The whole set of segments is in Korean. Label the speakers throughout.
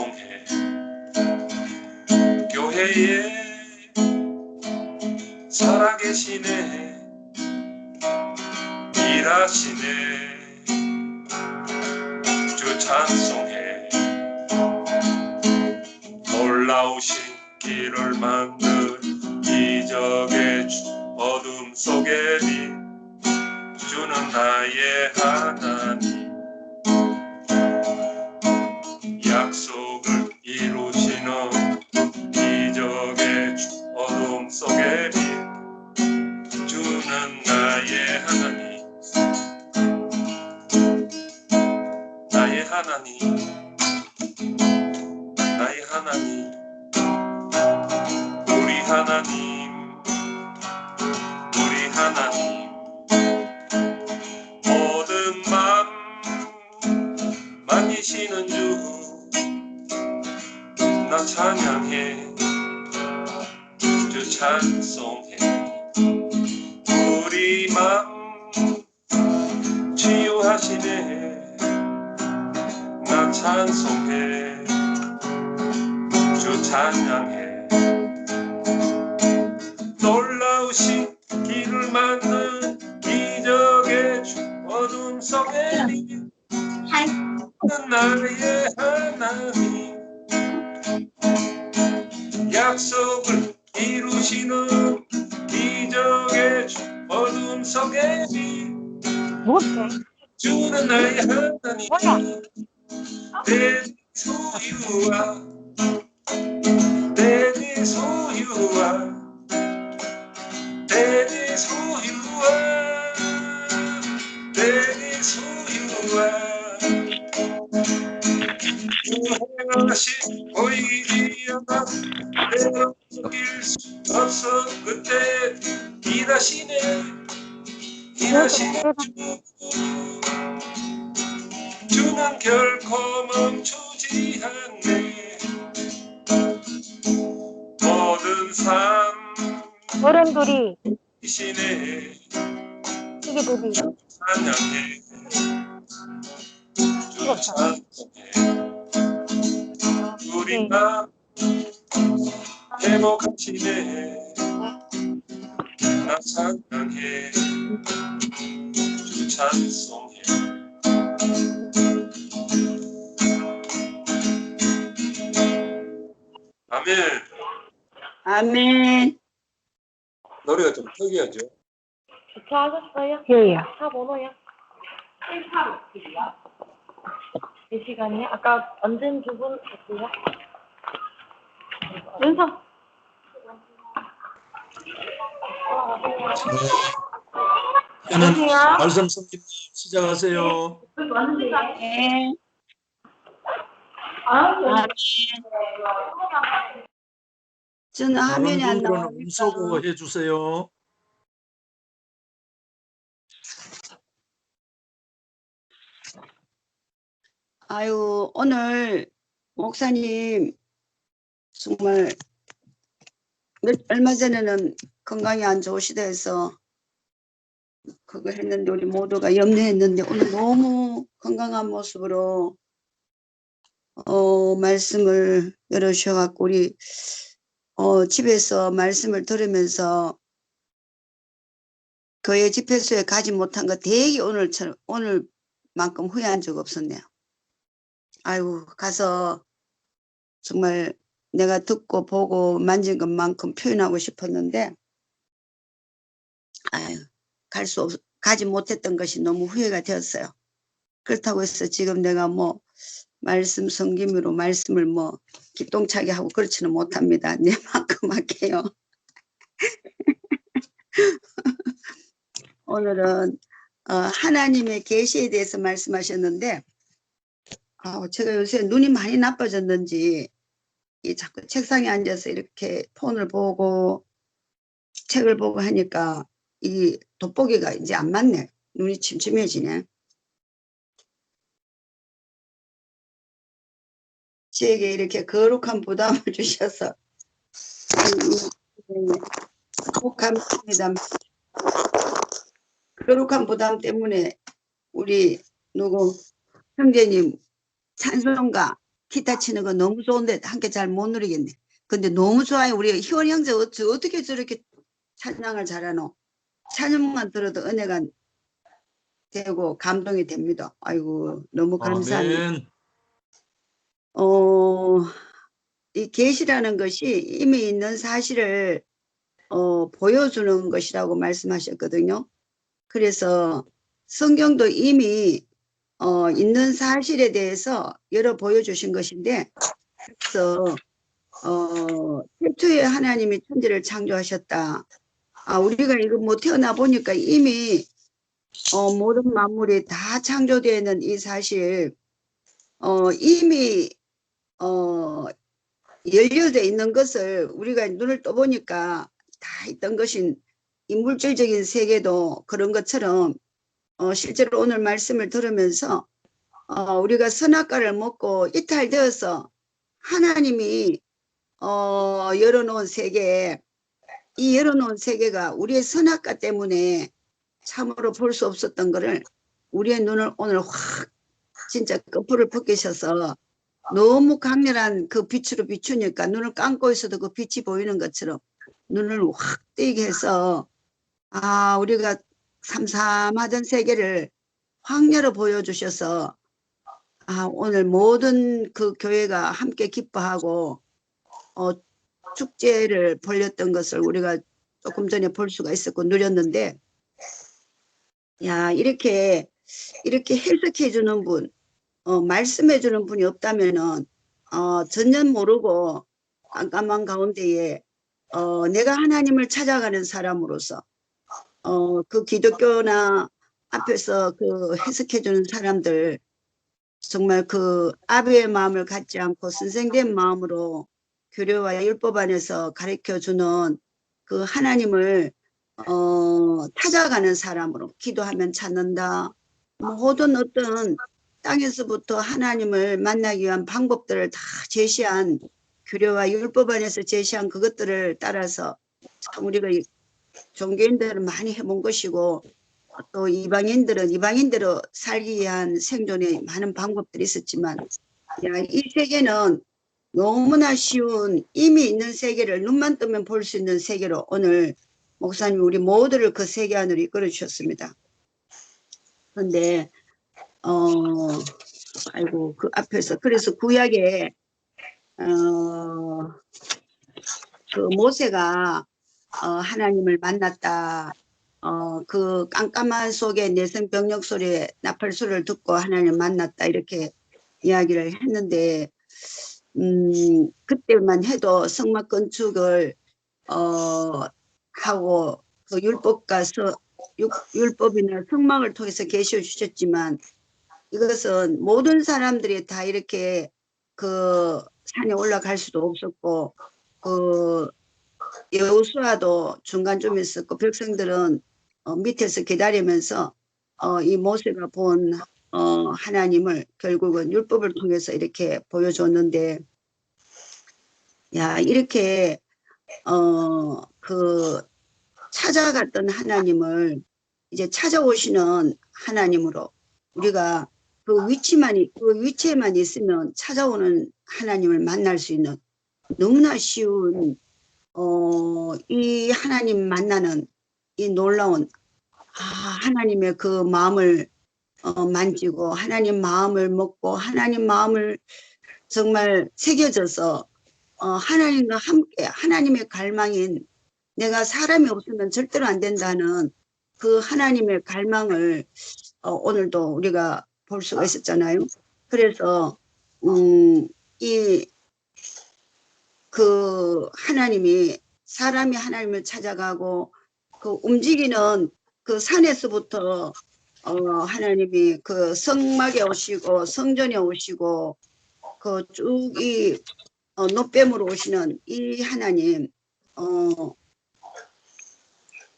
Speaker 1: 찬송해. 교회에 살아계시네. 일하시네. 주 찬송해. 놀라우신 길을 만든 기적의 주- 어둠 속에 빛 주는 나의 하나님 속에 빛 주는 나의 하나님. 나의 하나님 빛
Speaker 2: 무엇을?
Speaker 1: 주는 나의 하나님
Speaker 2: 뭐야?
Speaker 1: 내 소유와 내 소유와 내 소유와 내 소유와 주행하신 보이지 않아 내가 숨길 수 없어 그때 일하시네 일하시는 주 주는 결코 멈추지 않네. 모든 삶
Speaker 2: 어른들이.
Speaker 1: 이시네
Speaker 2: 시기들이
Speaker 1: 찬양해 주 찬송해 우리 나 회복하시네 나 찬양해 주 찬송해 아멘
Speaker 3: 아멘.
Speaker 1: 노래가 좀 특이하죠
Speaker 4: 주차하셨어요?
Speaker 2: 예예.
Speaker 4: 차 번호요? 185B요. 이 시간이요? 아까 언젠 두분 어때요? 왼 손.
Speaker 5: 저는? 말씀 성님 시작하세요.
Speaker 3: 네.
Speaker 4: 아,
Speaker 3: 아멘. 저는 화면이 안 나오니까.
Speaker 5: 음소거 해주세요.
Speaker 3: 아유, 오늘 목사님 정말 몇- 얼마 전에는 건강이 안 좋으시다 해서 그거 했는데 우리 모두가 염려했는데 오늘 너무 건강한 모습으로 어 말씀을 열어주셔갖고 우리 어 집에서 말씀을 들으면서 교회 집회소에 가지 못한 거 되게 오늘처럼 오늘만큼 후회한 적 없었네요. 아이고 가서 정말 내가 듣고 보고 만진 것만큼 표현하고 싶었는데 아유 갈 수 없, 가지 못했던 것이 너무 후회가 되었어요. 그렇다고 해서 지금 내가 뭐 말씀 성김으로 말씀을 뭐 기똥차게 하고 그렇지는 못합니다. 내 만큼 할게요. 오늘은 어, 하나님의 계시에 대해서 말씀하셨는데 아, 제가 요새 눈이 많이 나빠졌는지 이 자꾸 책상에 앉아서 이렇게 폰을 보고 책을 보고 하니까 이 돋보기가 이제 안 맞네. 눈이 침침해지네. 저에게 이렇게 거룩한 부담을 주셔서 음, 감사합니다. 거룩한 부담 때문에 우리 누구 형제님 찬송가 기타 치는 거 너무 좋은데 함께 잘 못 누리겠네. 근데 너무 좋아요. 우리 희원 형제 어떻게 저렇게 찬양을 잘하노? 찬양만 들어도 은혜가 되고 감동이 됩니다. 아이고 너무 감사합니다. 어, 이 계시라는 것이 이미 있는 사실을 어, 보여주는 것이라고 말씀하셨거든요. 그래서 성경도 이미 어, 있는 사실에 대해서 열어 보여주신 것인데, 그래서 어, 최초에 하나님이 천지를 창조하셨다. 아, 우리가 이거 뭐 태어나 보니까 이미 어, 모든 만물이 다 창조되어 있는 이 사실, 어, 이미 어, 연료돼 있는 것을 우리가 눈을 떠보니까 다 있던 것인 이 물질적인 세계도 그런 것처럼 어, 실제로 오늘 말씀을 들으면서 어, 우리가 선악과를 먹고 이탈되어서 하나님이 어, 열어놓은 세계에 이 열어놓은 세계가 우리의 선악과 때문에 참으로 볼 수 없었던 것을 우리의 눈을 오늘 확 진짜 거풀을 벗기셔서 너무 강렬한 그 빛으로 비추니까 눈을 감고 있어도 그 빛이 보이는 것처럼 눈을 확 뜨게 해서 아 우리가 삼삼하던 세계를 확 열어 보여주셔서 아 오늘 모든 그 교회가 함께 기뻐하고 어 축제를 벌렸던 것을 우리가 조금 전에 볼 수가 있었고 누렸는데 야 이렇게 이렇게 해석해 주는 분 어, 말씀해 주는 분이 없다면은 어, 전혀 모르고 깜깜한 가운데에 어, 내가 하나님을 찾아가는 사람으로서 어, 그 기독교나 앞에서 그 해석해 주는 사람들 정말 그 아비의 마음을 갖지 않고 선생된 마음으로 교류와 율법 안에서 가르쳐 주는 그 하나님을 어, 찾아가는 사람으로 기도하면 찾는다. 모든 어떤 땅에서부터 하나님을 만나기 위한 방법들을 다 제시한 규례와 율법 안에서 제시한 그것들을 따라서 참 우리가 이 종교인들은 많이 해본 것이고 또 이방인들은 이방인대로 살기 위한 생존에 많은 방법들이 있었지만 야, 이 세계는 너무나 쉬운 이미 있는 세계를 눈만 뜨면 볼 수 있는 세계로 오늘 목사님 우리 모두를 그 세계 안으로 이끌어 주셨습니다. 그런데 어 아이고 그 앞에서 그래서 구약에 어그 모세가 어 하나님을 만났다. 어 그 깜깜한 속에 내성 병력 소리에 나팔 소리를 듣고 하나님을 만났다 이렇게 이야기를 했는데 음 그때만 해도 성막 건축을 어 하고 그 율법과 서, 육- 율법이나 성막을 통해서 계시해 주셨지만 이것은 모든 사람들이 다 이렇게 그 산에 올라갈 수도 없었고 그 여호수아도 중간쯤 있었고 백성들은 어, 밑에서 기다리면서 어, 이 모세가 본 어, 하나님을 결국은 율법을 통해서 이렇게 보여줬는데 야 이렇게 어, 그 찾아갔던 하나님을 이제 찾아오시는 하나님으로 우리가 그 위치만, 이- 그 위치에만 있으면 찾아오는 하나님을 만날 수 있는 너무나 쉬운, 어, 이 하나님 만나는 이 놀라운, 아, 하나님의 그 마음을 어, 만지고 하나님 마음을 먹고 하나님 마음을 정말 새겨져서 어, 하나님과 함께 하나님의 갈망인 내가 사람이 없으면 절대로 안 된다는 그 하나님의 갈망을 어, 오늘도 우리가 볼 수가 있었잖아요. 그래서 음, 이 그 하나님이 사람이 하나님을 찾아가고 그 움직이는 그 산에서부터 어, 하나님이 그 성막에 오시고 성전에 오시고 그 쭉이 어, 노뱀으로 오시는 이 하나님 어,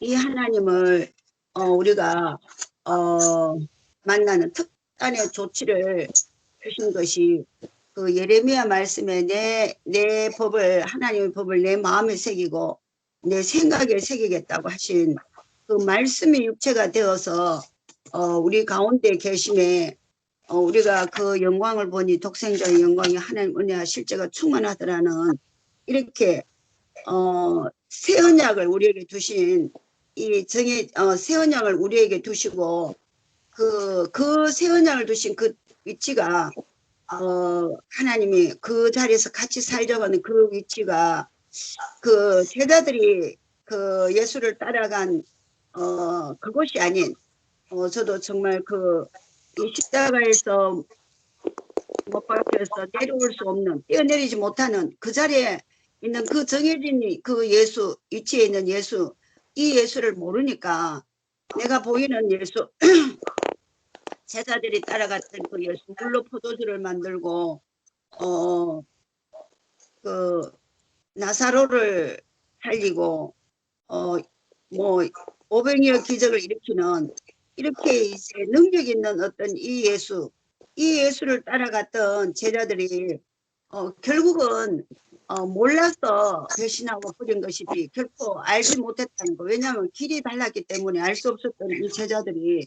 Speaker 3: 이 하나님을 어, 우리가 어, 만나는 특단의 조치를 주신 것이 그 예레미야 말씀에 내, 내 법을 하나님의 법을 내 마음에 새기고 내 생각에 새기겠다고 하신 그 말씀이 육체가 되어서 어, 우리 가운데 계심에 어, 우리가 그 영광을 보니 독생자의 영광이 하나님 은혜와 실제가 충만하더라는 이렇게 어, 새 언약을 우리에게 두신 이 정의 어, 새 언약을 우리에게 두시고 그 그 새 언약을 두신 그 위치가 어, 하나님이 그 자리에서 같이 살자고 하는 그 위치가 그 제자들이 그 예수를 따라간 어, 그곳이 아닌 어, 저도 정말 그이 십자가에서 못 박혀서 내려올 수 없는 뛰어내리지 못하는 그 자리에 있는 그 정해진 이- 그 예수 위치에 있는 예수 이 예수를 모르니까 내가 보이는 예수 제자들이 따라갔던 그 예수 물로 포도주를 만들고 어 그 나사로를 살리고 어뭐 오병이어 기적을 일으키는 이렇게 이제 능력 있는 어떤 이 예수 이 예수를 따라갔던 제자들이 어 결국은 어 몰라서 배신하고 버린 것이지 결코 알지 못했다는 거. 왜냐하면 길이 달랐기 때문에 알 수 없었던 이 제자들이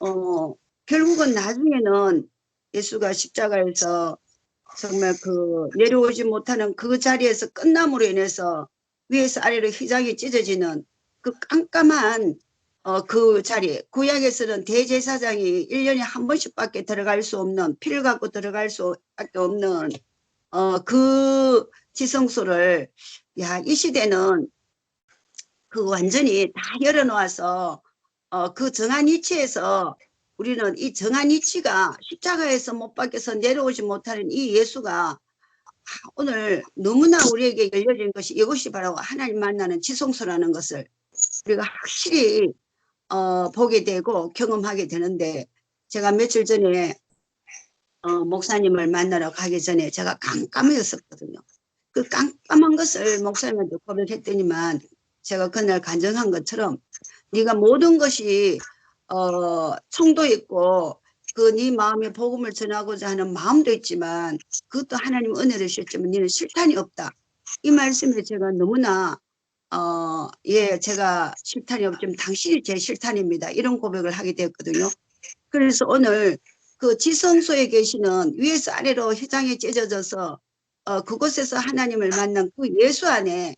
Speaker 3: 어 결국은 나중에는 예수가 십자가에서 정말 그 내려오지 못하는 그 자리에서 끝남으로 인해서 위에서 아래로 휘장이 찢어지는 그 깜깜한 어, 그 자리, 구약에서는 대제사장이 1년에 한 번씩밖에 들어갈 수 없는, 피를 갖고 들어갈 수밖에 없는, 어, 그 지성소를, 야, 이 시대는 그 완전히 다 열어놓아서, 어, 그 정한 위치에서 우리는 이 정한 위치가 십자가에서 못 박혀서 내려오지 못하는 이 예수가 아, 오늘 너무나 우리에게 열려진 것이 이것이 바로 하나님 만나는 지성소라는 것을 우리가 확실히 어, 보게 되고 경험하게 되는데 제가 며칠 전에 어, 목사님을 만나러 가기 전에 제가 깜깜했었거든요. 그 깜깜한 것을 목사님한테 고백했더니만 제가 그날 간증한 것처럼 네가 모든 것이 어, 총도 있고 그 네 마음에 복음을 전하고자 하는 마음도 있지만 그것도 하나님 은혜를 주셨지만 너는 실탄이 없다. 이 말씀에 제가 너무나 어, 예, 제가 실탄이 없지만 당신이 제 실탄입니다. 이런 고백을 하게 되었거든요. 그래서 오늘 그 지성소에 계시는 위에서 아래로 휘장이 찢어져서 어, 그곳에서 하나님을 만난 그 예수 안에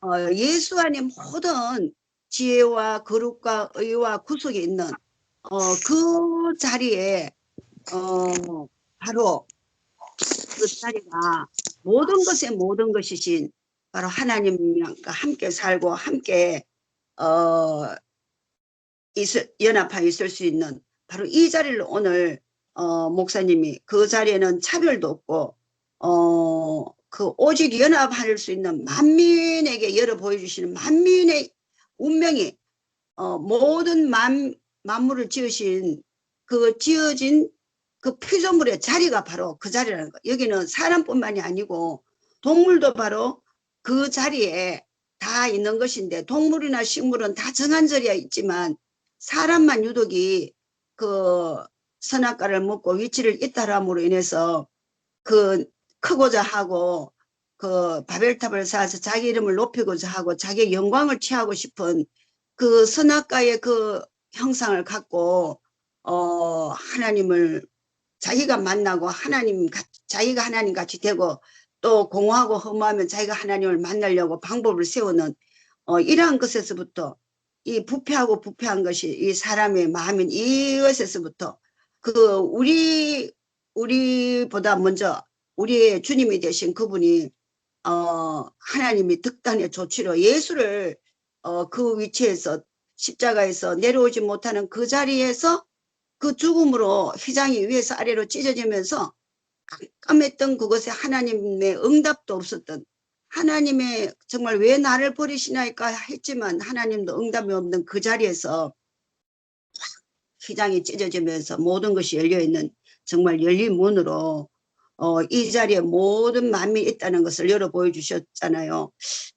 Speaker 3: 어, 예수 안에 모든 지혜와 거룩과 의와 구속이 있는 어, 그 자리에 어, 바로 그 자리가 모든 것의 모든 것이신 바로 하나님과 함께 살고 함께 어 있을, 연합하여 있을 수 있는 바로 이 자리를 오늘 어 목사님이 그 자리에는 차별도 없고 어 그 오직 연합할 수 있는 만민에게 열어 보여주시는 만민의 운명이 어 모든 만 만물을 지으신 그 지어진 그 피조물의 자리가 바로 그 자리라는 거. 여기는 사람뿐만이 아니고 동물도 바로 그 자리에 다 있는 것인데 동물이나 식물은 다 정한 자리에 있지만 사람만 유독이 그 선악과를 먹고 위치를 이탈함으로 인해서 그 크고자 하고 그 바벨탑을 쌓아서 자기 이름을 높이고자 하고 자기 영광을 취하고 싶은 그 선악과의 그 형상을 갖고 어 하나님을 자기가 만나고 하나님 같 자기가 하나님 같이 되고 또 공허하고 허무하면 자기가 하나님을 만나려고 방법을 세우는 어, 이러한 것에서부터 이 부패하고 부패한 것이 이 사람의 마음인 이것에서부터 그 우리 우리보다 먼저 우리의 주님이 되신 그분이 어 하나님이 득단의 조치로 예수를 어 그 위치에서 십자가에서 내려오지 못하는 그 자리에서 그 죽음으로 휘장이 위에서 아래로 찢어지면서 깜깜했던 그것에 하나님의 응답도 없었던 하나님의 정말 왜 나를 버리시나이까 했지만 하나님도 응답이 없는 그 자리에서 휘장이 찢어지면서 모든 것이 열려있는 정말 열린 문으로 어, 이 자리에 모든 만민이 있다는 것을 열어 보여주셨잖아요.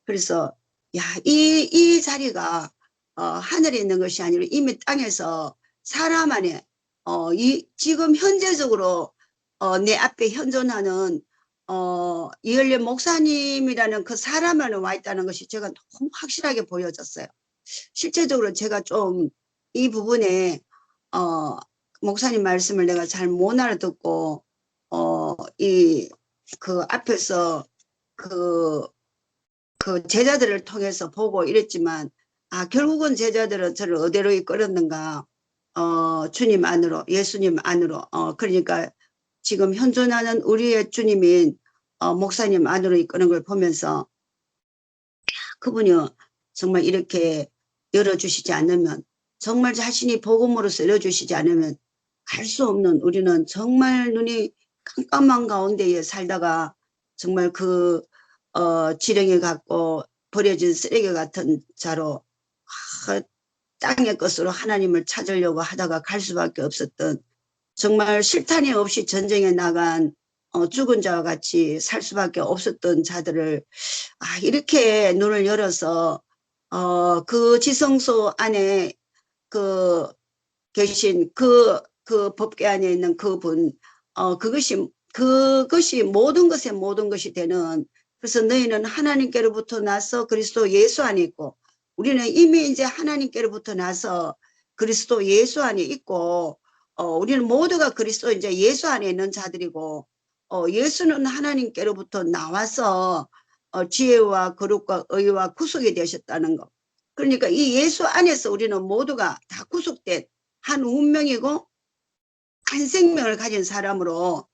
Speaker 3: 그래서 야, 이, 이 자리가 어, 하늘에 있는 것이 아니라 이미 땅에서 사람 안에 어, 이, 지금 현재적으로 어, 내 앞에 현존하는 어, 이열련 목사님이라는 그 사람 안에 와 있다는 것이 제가 너무 확실하게 보여졌어요. 실제적으로 제가 좀 이 부분에 어, 목사님 말씀을 내가 잘 못 알아듣고 어 이 그 앞에서 그그 제자들을 통해서 보고 이랬지만 아 결국은 제자들은 저를 어디로 이끌었는가 어 주님 안으로 예수님 안으로 어 그러니까 지금 현존하는 우리의 주님인 어, 목사님 안으로 이끄는 걸 보면서 그분이 정말 이렇게 열어주시지 않으면 정말 자신이 복음으로서 열어주시지 않으면 갈 수 없는 우리는 정말 눈이 깜깜한 가운데에 살다가 정말 그 어, 지렁이 같고 버려진 쓰레기 같은 자로 아, 땅의 것으로 하나님을 찾으려고 하다가 갈 수밖에 없었던 정말 실탄이 없이 전쟁에 나간 어, 죽은 자와 같이 살 수밖에 없었던 자들을 아, 이렇게 눈을 열어서 어, 그 지성소 안에 그 계신 그, 그 법계 안에 있는 그분, 어, 그것이, 그것이 모든 것의 모든 것이 되는 그래서 너희는 하나님께로부터 나서 그리스도 예수 안에 있고 우리는 이미 이제 하나님께로부터 나서 그리스도 예수 안에 있고 어, 우리는 모두가 그리스도 이제 예수 안에 있는 자들이고 어, 예수는 하나님께로부터 나와서 어, 지혜와 거룩과 의와 구속이 되셨다는 것. 그러니까 이 예수 안에서 우리는 모두가 다 구속된 한 운명이고 한 생명을 가진 사람으로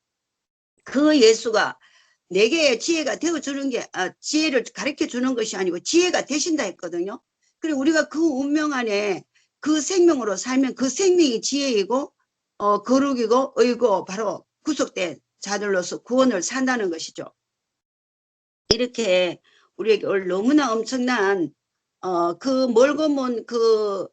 Speaker 3: 그 예수가 내게 지혜가 되어주는 게 아, 지혜를 가르쳐 주는 것이 아니고 지혜가 되신다 했거든요. 그리고 우리가 그 운명 안에 그 생명으로 살면 그 생명이 지혜이고 어, 거룩이고 의고 바로 구속된 자들로서 구원을 산다는 것이죠. 이렇게 우리에게 너무나 엄청난 어, 그 멀고 먼그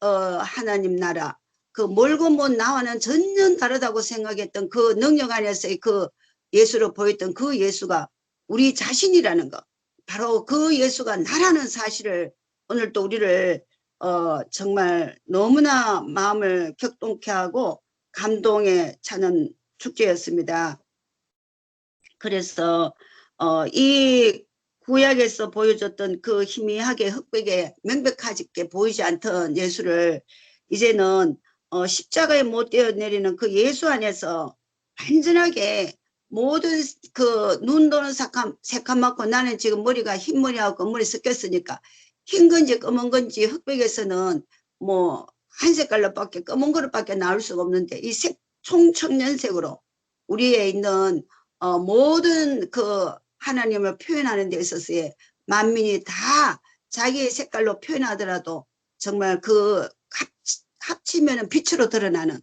Speaker 3: 어, 하나님 나라 그 멀고 먼 나와는 전혀 다르다고 생각했던 그 능력 안에서의 그 예수로 보였던 그 예수가 우리 자신이라는 것 바로 그 예수가 나라는 사실을 오늘 또 우리를 어, 정말 너무나 마음을 격동케 하고 감동에 차는 축제였습니다. 그래서 어, 이 구약에서 보여줬던 그 희미하게 흑백에 명백하게 보이지 않던 예수를 이제는 어, 십자가에 못 떼어내리는 그 예수 안에서 완전하게 모든 그 눈도는 색감, 새카맣고 나는 지금 머리가 흰머리하고 머리 섞였으니까 흰 건지 검은 건지 흑백에서는 뭐 한 색깔로밖에 검은 거로밖에 나올 수가 없는데 이 색 총청년색으로 우리에 있는 어, 모든 그 하나님을 표현하는 데 있어서의 만민이 다 자기의 색깔로 표현하더라도 정말 그 합, 합치면 빛으로 드러나는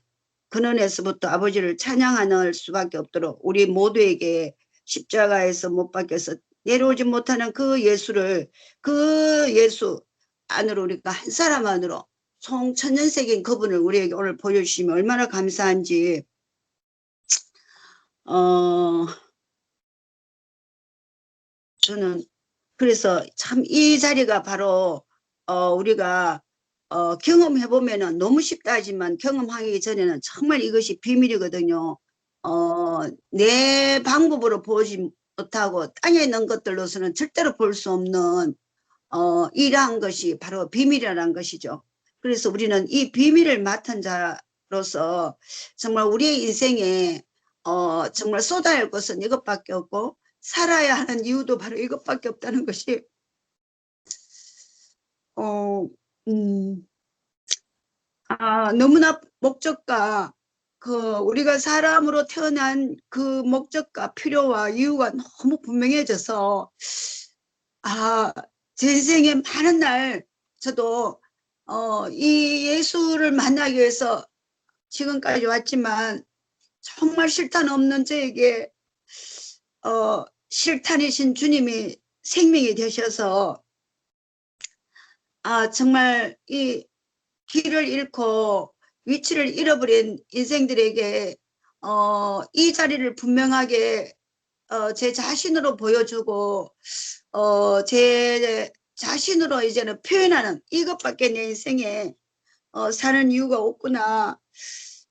Speaker 3: 근원에서부터 아버지를 찬양하는 수밖에 없도록 우리 모두에게 십자가에서 못 박혀서 내려오지 못하는 그 예수를 그 예수 안으로 우리가 한 사람 안으로 총천년색인 그분을 우리에게 오늘 보여주시면 얼마나 감사한지 어 저는 그래서 참 이 자리가 바로 어 우리가 어 경험해 보면은 너무 쉽다 하지만 경험하기 전에는 정말 이것이 비밀이거든요. 어 내 방법으로 보지 못하고 땅에 있는 것들로서는 절대로 볼 수 없는 어 이러한 것이 바로 비밀이라는 것이죠. 그래서 우리는 이 비밀을 맡은 자로서 정말 우리의 인생에 어 정말 쏟아야 할 것은 이것밖에 없고 살아야 하는 이유도 바로 이것밖에 없다는 것이 어, 음, 아, 너무나 목적과 그 우리가 사람으로 태어난 그 목적과 필요와 이유가 너무 분명해져서 아, 제 인생의 많은 날 저도 어, 이 예수를 만나기 위해서 지금까지 왔지만 정말 실탄 없는 저에게 어, 실탄이신 주님이 생명이 되셔서 아 정말 이 길을 잃고 위치를 잃어버린 인생들에게 어, 이 자리를 분명하게 어, 제 자신으로 보여주고 어, 제 자신으로 이제는 표현하는 이것밖에 내 인생에 어, 사는 이유가 없구나.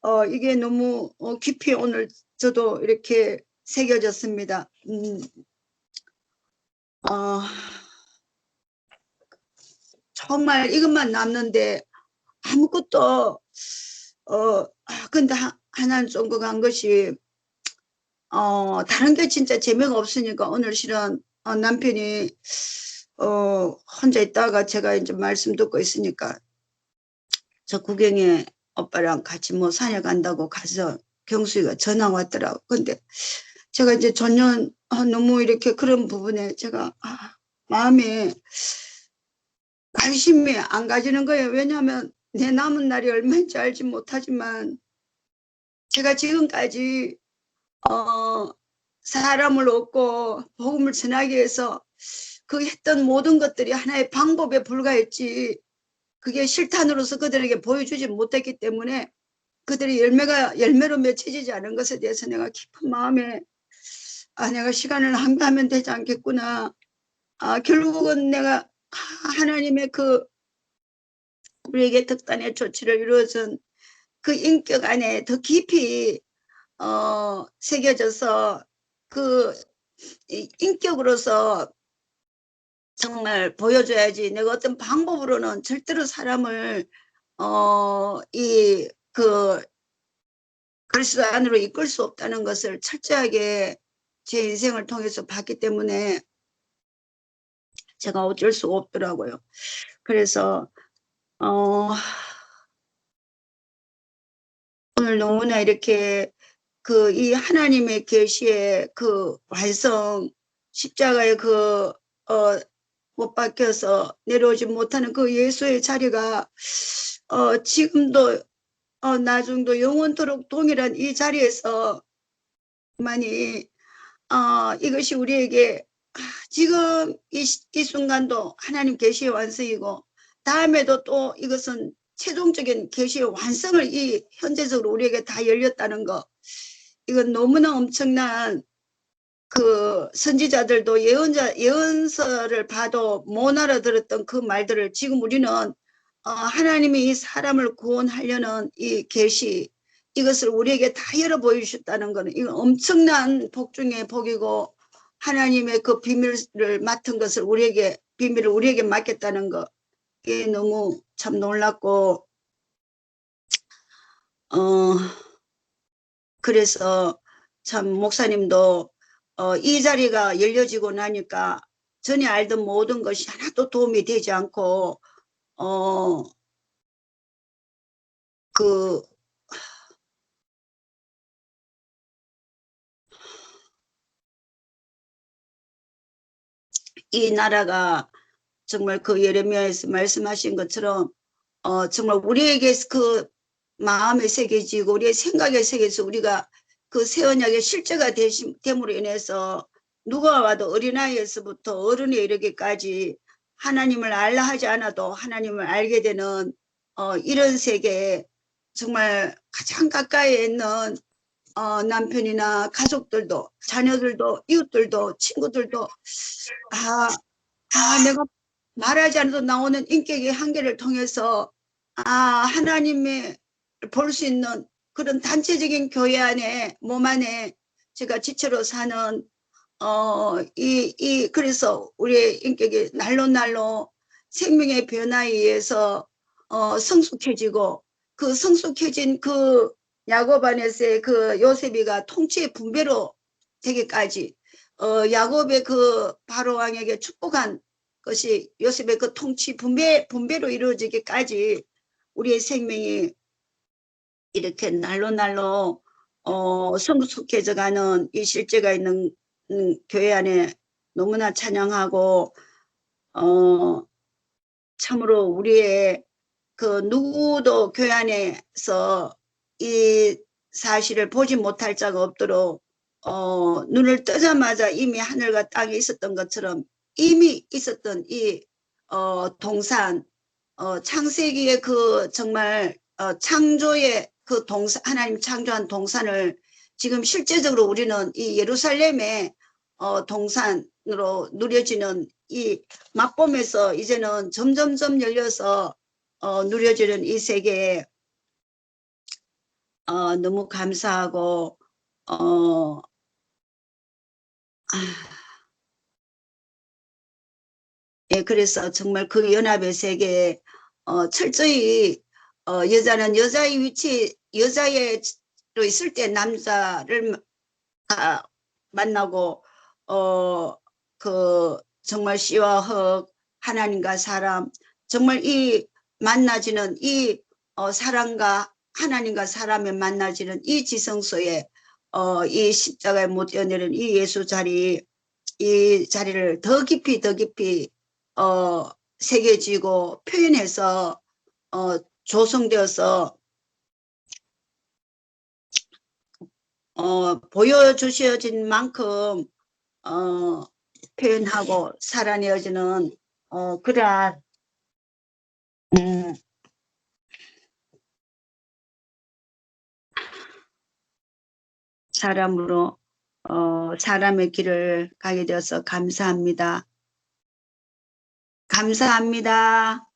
Speaker 3: 어, 이게 너무 어, 깊이 오늘 저도 이렇게 새겨졌습니다. 음, 어, 정말 이것만 남는데 아무것도 어, 아, 근데 하, 하나는 쫑긋한 것이, 어, 다른 게 진짜 재미가 없으니까 오늘 실은 어, 남편이, 어, 혼자 있다가 제가 이제 말씀 듣고 있으니까 저 구경에 오빠랑 같이 뭐 산에 간다고 가서 경수이가 전화 왔더라고. 근데 제가 이제 전혀 아, 너무 이렇게 그런 부분에 제가 아, 마음에 관심이 안 가지는 거예요. 왜냐하면 내 남은 날이 얼마인지 알지 못하지만 제가 지금까지 어, 사람을 얻고 복음을 전하기 위해서 그 했던 모든 것들이 하나의 방법에 불과했지. 그게 실탄으로서 그들에게 보여주지 못했기 때문에 그들의 열매가 열매로 맺혀지지 않은 것에 대해서 내가 깊은 마음에 아 내가 시간을 낭비하면 되지 않겠구나. 아 결국은 내가 하나님의 그 우리에게 특단의 조치를 이루어준 그 인격 안에 더 깊이 어 새겨져서 그 이- 인격으로서 정말 보여줘야지 내가 어떤 방법으로는 절대로 사람을 어 이 그 그리스도 안으로 이끌 수 없다는 것을 철저하게 제 인생을 통해서 봤기 때문에 제가 어쩔 수가 없더라고요. 그래서 어 오늘 너무나 이렇게 그 이 하나님의 계시의 그 완성 십자가의 그 어 못 박혀서 내려오지 못하는 그 예수의 자리가 어 지금도 어 나중도 영원토록 동일한 이 자리에서 많이 어 이것이 우리에게 아, 지금 이, 시- 이 순간도 하나님 계시의 완성이고 다음에도 또 이것은 최종적인 계시의 완성을 이 현재적으로 우리에게 다 열렸다는 거 이건 너무나 엄청난 그 선지자들도 예언자 예언서를 봐도 못 알아들었던 그 말들을 지금 우리는 어, 하나님이 이 사람을 구원하려는 이 계시 이것을 우리에게 다 열어 보여주셨다는 것은 이건 엄청난 복 중의 복이고 하나님의 그 비밀을 맡은 것을 우리에게 비밀을 우리에게 맡겼다는 것 이게 너무 참 놀랍고 어 그래서 참 목사님도 어, 이 자리가 열려지고 나니까 전에 알던 모든 것이 하나도 도움이 되지 않고 어, 그, 이 나라가 정말 그 예레미야에서 말씀하신 것처럼 어, 정말 우리에게 그 마음에 새겨지고 우리의 생각에 새겨서 우리가 그 새 언약의 실제가 되심, 됨으로 인해서 누가 와도 어린아이에서부터 어른에 이르기까지 하나님을 알라 하지 않아도 하나님을 알게 되는 어, 이런 세계에 정말 가장 가까이에 있는 어, 남편이나 가족들도 자녀들도 이웃들도 친구들도 아, 아 내가 말하지 않아도 나오는 인격의 한계를 통해서 아 하나님의 볼 수 있는 그런 단체적인 교회 안에 몸 안에 제가 지체로 사는 어이이 그래서 우리의 인격이 날로 날로 생명의 변화에 의해서 어 성숙해지고 그 성숙해진 그 야곱 안에서의 그 요셉이가 통치의 분배로 되기까지 어 야곱의 그 바로 왕에게 축복한 것이 요셉의 그 통치 분배 분배로 이루어지기까지 우리의 생명이 이렇게 날로 날로 어 성숙해져 가는 이 실제가 있는 음, 교회 안에 너무나 찬양하고 어 참으로 우리의 그 누구도 교회 안에서 이 사실을 보지 못할 자가 없도록 어 눈을 뜨자마자 이미 하늘과 땅에 있었던 것처럼 이미 있었던 이 어 동산 어 창세기의 그 정말 어 창조의 그 동산 하나님 창조한 동산을 지금 실제적으로 우리는 이 예루살렘의 어 동산으로 누려지는 이 맛봄에서 이제는 점점점 열려서 어 누려지는 이 세계에 어 너무 감사하고 어 아, 예, 그래서 정말 그 연합의 세계에 어, 철저히 어, 여자는 여자의 위치, 여자의 로 있을 때 남자를 아, 만나고 어, 그 정말 씨와 흙 하나님과 사람 정말 이 만나지는 이 어, 사람과 하나님과 사람의 만나지는 이 지성소에 어, 이 십자가에 못 뛰어내린 이 예수 자리 이 자리를 더 깊이 더 깊이 어, 새겨지고 표현해서 어, 조성되어서 어, 보여주셔진 만큼 어, 표현하고 살아내어지는 어, 그러한 음, 사람으로 어, 사람의 길을 가게 되어서 감사합니다. 감사합니다.